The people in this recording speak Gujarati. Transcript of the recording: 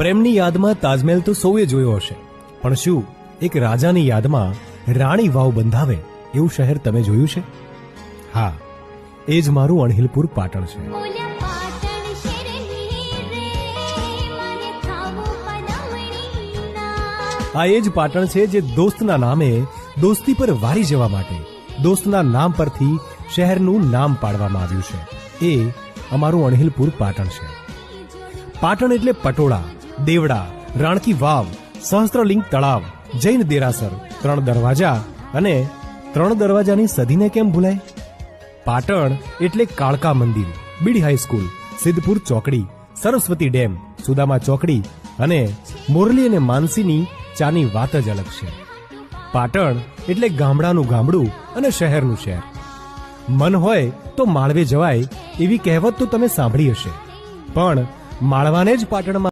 પ્રેમની યાદમાં તાજમહેલ તો સૌએ જોયો હશે. પણ શું એક રાજાની યાદમાં રાણી વાવ બંધાવે એવું શહેર તમે જોયું છે? હા એ જ મારું અણહિલપુર પાટણ છે. આ એ જ પાટણ છે જે દોસ્તના નામે દોસ્તી પર વારી જવા માટે દોસ્તના નામ પરથી શહેરનું નામ પાડવામાં આવ્યું છે. એ અમારું અણહિલપુર પાટણ છે. પાટણ એટલે પટોળા. દેવડા, રાણકી વાવ, સહસ્ત્રલિંગ તળાવ, જૈન દેરાસર, ત્રણ દરવાજા અને ત્રણ દરવાજાની સદીને કેમ ભૂલાય? પાટણ એટલે કાળકા મંદિર, બીડી હાઈસ્કૂલ સિદ્ધપુર ચોકડી, સરસ્વતી ડેમ, સુદામા ચોકડી અને મોરલી અને માનસીની ચાની વાત જ અલગ છે. પાટણ એટલે ગામડાનું ગામડું અને શહેરનું શહેર. મન હોય તો માળવે જવાય એવી કહેવત તો તમે સાંભળી હશે. પણ માળવાને જ પાટણમાં